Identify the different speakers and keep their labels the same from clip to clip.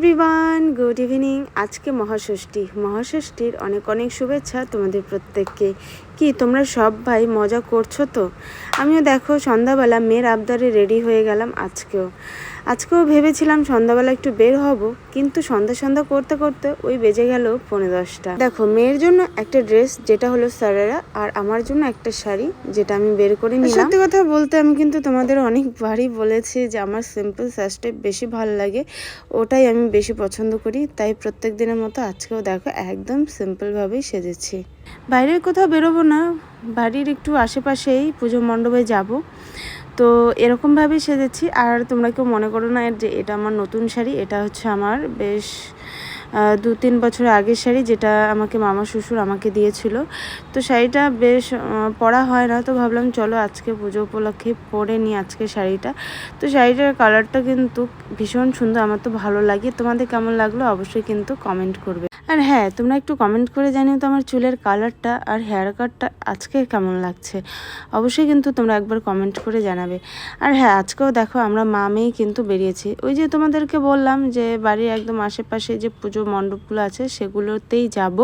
Speaker 1: Everyone good evening. আজকে মহাষষ্ঠী। মহাষষ্ঠীর অনেক অনেক শুভেচ্ছা তোমাদের প্রত্যেককে। কি তোমরা সব ভাই মজা করছ তো? আমিও দেখো সন্ধ্যাবেলা মেয়ের আবদারে রেডি হয়ে গেলাম আজকেও। আজকেও ভেবেছিলাম সন্ধ্যাবেলা একটু বের হব কিন্তু সন্ধ্যা সন্ধ্যা করতে করতে ওই বেজে গেল পনেরো দশটা। দেখো মেয়ের জন্য একটা ড্রেস যেটা হলো সারারা আর আমার জন্য একটা শাড়ি যেটা আমি বের করে নিলাম। সত্যি কথা বলতে আমি কিন্তু তোমাদের অনেকবারই বলেছি যে আমার সিম্পল সাজটাই বেশি ভালো লাগে ওটাই আমি বেশি পছন্দ করি তাই প্রত্যেক দিনের মতো আজকেও দেখো একদম সিম্পলভাবেই সেজেছি। বাইরে কোথাও বেরোবো না, বাড়ির একটু আশেপাশেই পুজো মণ্ডপে যাব। তো এরকমভাবেই সেজেছি, আর তোমরা কেউ মনে করো না যে এটা আমার নতুন শাড়ি, এটা হচ্ছে আমার বেশ দু তিন বছর আগের শাড়ি যেটা আমাকে মামা শ্বশুর আমাকে দিয়েছিল। তো শাড়িটা বেশ পরা হয় না, তো ভাবলাম চলো আজকে পুজো উপলক্ষে পরে নিই আজকে শাড়িটা। তো শাড়িটার কালারটা কিন্তু ভীষণ সুন্দর, আমার তো ভালো লাগে। তোমাদের কেমন লাগল অবশ্যই কিন্তু কমেন্ট করবে। আর হ্যাঁ তোমরা একটু কমেন্ট করে জানিও তো আমার চুলের কালারটা আর হেয়ার কাটটা আজকে কেমন লাগছে। অবশ্যই কিন্তু তোমরা একবার কমেন্ট করে জানাবে। আর হ্যাঁ আজকেও দেখো আমরা মা মেয়েই কিন্তু বেরিয়েছি। ওই যে তোমাদেরকে বললাম যে বাড়ির একদম আশেপাশে যে পুজো মণ্ডপগুলো আছে সেগুলোতেই যাব।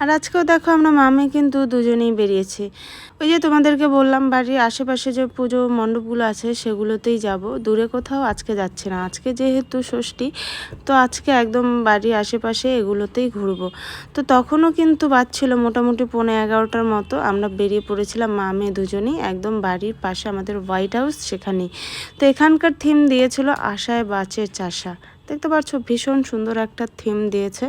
Speaker 1: আর আজকেও দেখো আমরা মামে কিন্তু দুজনেই বেরিয়েছি। ওই যে তোমাদেরকে বললাম বাড়ির আশেপাশে যে পুজো মণ্ডপগুলো আছে সেগুলোতেই যাব। দূরে কোথাও আজকে যাচ্ছে না। আজকে যেহেতু ষষ্ঠী, তো আজকে একদম বাড়ির আশেপাশে এগুলোতেই ঘুরবো। তো তখনও কিন্তু বাজছিল মোটামুটি পৌনে এগারোটার মতো। আমরা বেরিয়ে পড়েছিলাম মা মেয়ে দুজনেই একদম বাড়ির পাশে আমাদের হোয়াইট হাউস সেখানেই। তো এখানকার থিম দিয়েছিল আশায় বাঁচে চাষা। দেখতে পাচ্ছ ভীষণ সুন্দর একটা থিম দিয়েছে।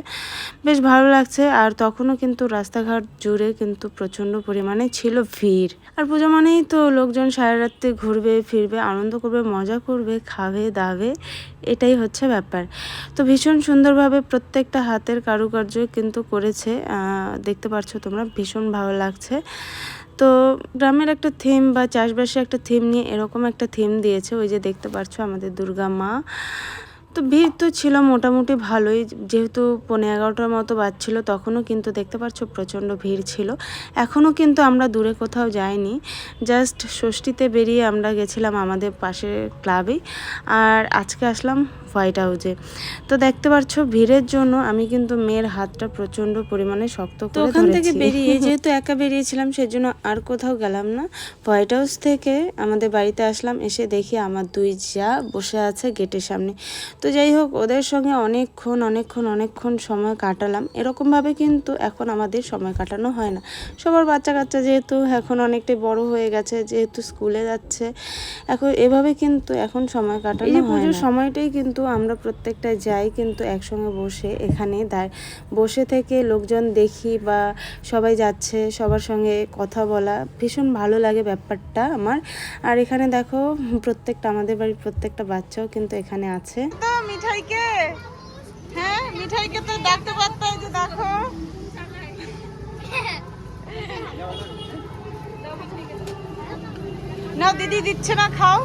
Speaker 1: বেশ ভালো লাগছে, আর তখনও কিন্তু রাস্তাঘাট জুড়ে কিন্তু প্রচণ্ড পরিমাণে ছিল ভিড়। আর পুজো মানেই তো লোকজন সারা রাত্রে ঘুরবে, ফিরবে, আনন্দ করবে, মজা করবে, খাবে, দাবে, এটাই হচ্ছে ব্যাপার। তো ভীষণ সুন্দরভাবে প্রত্যেকটা হাতের কারুকার্য কিন্তু করেছে দেখতে পাচ্ছ তোমরা, ভীষণ ভালো লাগছে। তো গ্রামের একটা থিম বা চাষবাসের একটা থিম নিয়ে এরকম একটা থিম দিয়েছে, ওই যে দেখতে পাচ্ছ আমাদের দুর্গা মা। তো ভিড় তো ছিল মোটামুটি ভালোই। যেহেতু পনেরো এগারোটার মতো বাজছিল, তখনও কিন্তু দেখতে পাচ্ছ প্রচণ্ড ভিড় ছিল। এখনও কিন্তু আমরা দূরে কোথাও যাইনি। জাস্ট ষষ্ঠীতে বেরিয়ে আমরা গেছিলাম আমাদের পাশের ক্লাবে। আর আজকে আসলাম হোয়াইট হাউসে তো দেখতে পাচ্ছ ভিড়ের জন্য আমি কিন্তু মেয়ের হাতটা প্রচণ্ড পরিমাণে শক্ত
Speaker 2: তো
Speaker 1: করে
Speaker 2: ওখান থেকে বেরিয়ে
Speaker 1: যেহেতু একা বেরিয়েছিলাম সেজন্য আর কোথাও গেলাম না। হোয়াইট হাউস থেকে আমাদের বাড়িতে আসলাম এসে দেখি আমার দুই যা বসে আছে গেটের সামনে। তো যাই হোক ওদের সঙ্গে অনেকক্ষণ অনেকক্ষণ অনেকক্ষণ সময় কাটালাম। এরকমভাবে কিন্তু এখন আমাদের সময় কাটানো হয় না। সবার বাচ্চা কাচ্চা যেহেতু এখন অনেকটাই বড় হয়ে গেছে যেহেতু স্কুলে যাচ্ছে এখন এভাবে কিন্তু এখন সময় কাটানো হয় পুজোর সময়টাই কিন্তু আমরা প্রত্যেকটা যাই কিন্তু একসঙ্গে বসে। এখানে দাঁড় বসে থেকে লোকজন দেখি বা সবাই যাচ্ছে সবার সঙ্গে কথা বলা। ভীষণ ভালো লাগে ব্যাপারটা আমার। আর এখানে দেখো প্রত্যেকটা আমাদের বাড়ির প্রত্যেকটা বাচ্চাও কিন্তু এখানে আছে।
Speaker 2: মিঠাইকে হ্যাঁ মিঠাইকে তো ডাকতে পারতো যে দেখো। না দিদি দিচ্ছে না খাও।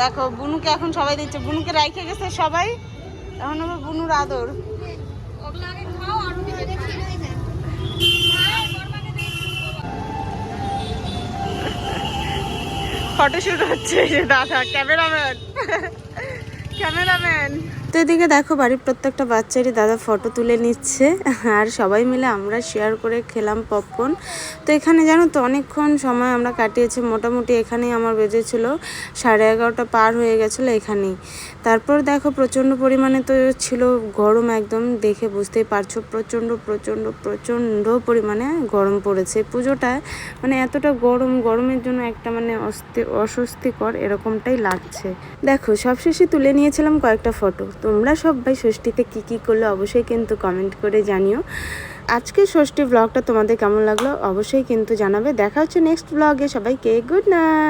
Speaker 2: দেখো, বুনুকে এখন সবাই দিচ্ছে। বুনুকে রাইখে গেছে সবাই। এখন হবে বুনুর আদর। ফটোশুট হচ্ছে দাদা, ক্যামেরাম্যান। ক্যামেরাম্যান।
Speaker 1: তো এদিকে দেখো বাড়ির প্রত্যেকটা বাচ্চারই দাদা ফটো তুলে নিচ্ছে। আর সবাই মিলে আমরা শেয়ার করে খেলাম পপকর্ন তো এখানে জানো তো অনেকক্ষণ সময় আমরা কাটিয়েছি। মোটামুটি এখানেই আমার বেজেছিল। সাড়ে এগারোটা পার হয়ে গেছিল এখানেই। তারপর দেখো প্রচণ্ড পরিমাণে তো ছিল গরম একদম। দেখে বুঝতেই পারছ, প্রচণ্ড প্রচণ্ড প্রচণ্ড পরিমাণে গরম পড়েছে। পুজোটা মানে এতটা গরম, গরমের জন্য একটা মানে অস্তি অস্বস্তিকর এরকমটাই লাগছে। দেখো সবশেষে তুলে নিয়েছিলাম কয়েকটা ফটো তোমরা সবাই ষষ্ঠীতে কি কি করলে অবশ্যই কিন্তু কমেন্ট করে জানিও। আজকে ষষ্ঠী ব্লগটা তোমাদের কেমন লাগল অবশ্যই কিন্তু জানাবে। দেখা হচ্ছে নেক্সট ব্লগে সবাইকে গুড নাইট